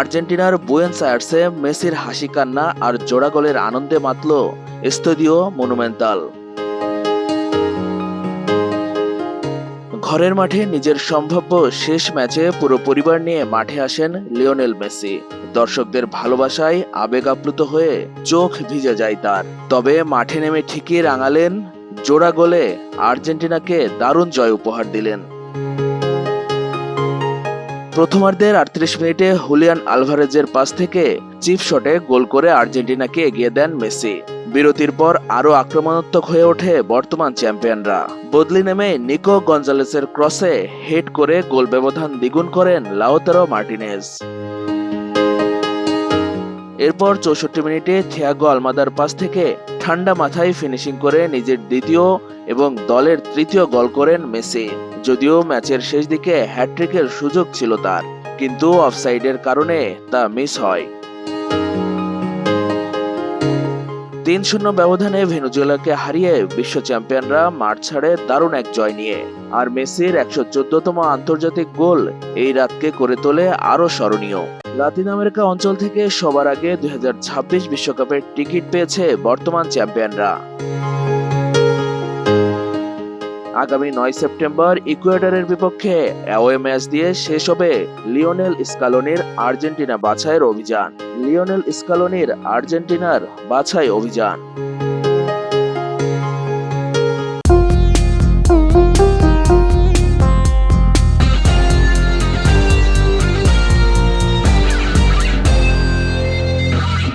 আর্জেন্টিনার বুয়েন্স আয়ার্সে মেসির হাসি কান্না আর জোড়া গোলের আনন্দে মাতল স্তুদিও মনুমেন্টাল। ঘরের মাঠে নিজের সম্ভাব্য শেষ ম্যাচে পুরো পরিবার নিয়ে মাঠে আসেন লিওনেল মেসি। দর্শকদের ভালোবাসায় আবেগ আপ্লুত হয়ে চোখ ভিজে যায় তার। তবে মাঠে নেমে ঠিকই রাঙালেন, জোড়া গোলে আর্জেন্টিনাকে দারুণ জয় উপহার দিলেন। প্রথমার্ধের আটত্রিশ মিনিটে হুলিয়ান আলভারেজের পাস থেকে চিপ শটে গোল করে আর্জেন্টিনাকে এগিয়ে দেন মেসি। বিরতির পর আরও আক্রমণাত্মক হয়ে ওঠে বর্তমান চ্যাম্পিয়নরা। বদলি নেমে নিকো গঞ্জালেসের ক্রসে হেড করে গোল ব্যবধান দ্বিগুণ করেন লাওতারো মার্টিনেজ। এরপর চৌষট্টি মিনিটে থিয়াগো আলমাদার পাস থেকে ঠান্ডা মাথায় ফিনিশিং করে নিজের দ্বিতীয় এবং দলের তৃতীয় গোল করেন মেসি। যদিও ম্যাচের শেষ দিকে হ্যাট্রিকের সুযোগ ছিল তার, কিন্তু অফসাইডের কারণে তা মিস হয়। তিন শূন্য ব্যবধানে ভেনুজুয়েলাকে হারিয়ে বিশ্ব চ্যাম্পিয়নরা মাঠ ছাড়ে দারুণ এক জয় নিয়ে, আর মেসির একশো চোদ্দতম আন্তর্জাতিক গোল এই রাতকে করে তোলে আরও স্মরণীয়। লাতিন আমেরিকা অঞ্চল থেকে সবার আগে দুই বিশ্বকাপের টিকিট পেয়েছে বর্তমান চ্যাম্পিয়নরা। আগামী নয় সেপ্টেম্বর ইকুয়েডরের বিপক্ষে অ্যাওয়ে ম্যাচ দিয়ে শেষ হবে লিওনেল স্কালোনির আর্জেন্টিনা বাছাইয়ের অভিযান। লিওনেল স্কালোনির আর্জেন্টিনার বাছাই অভিযান।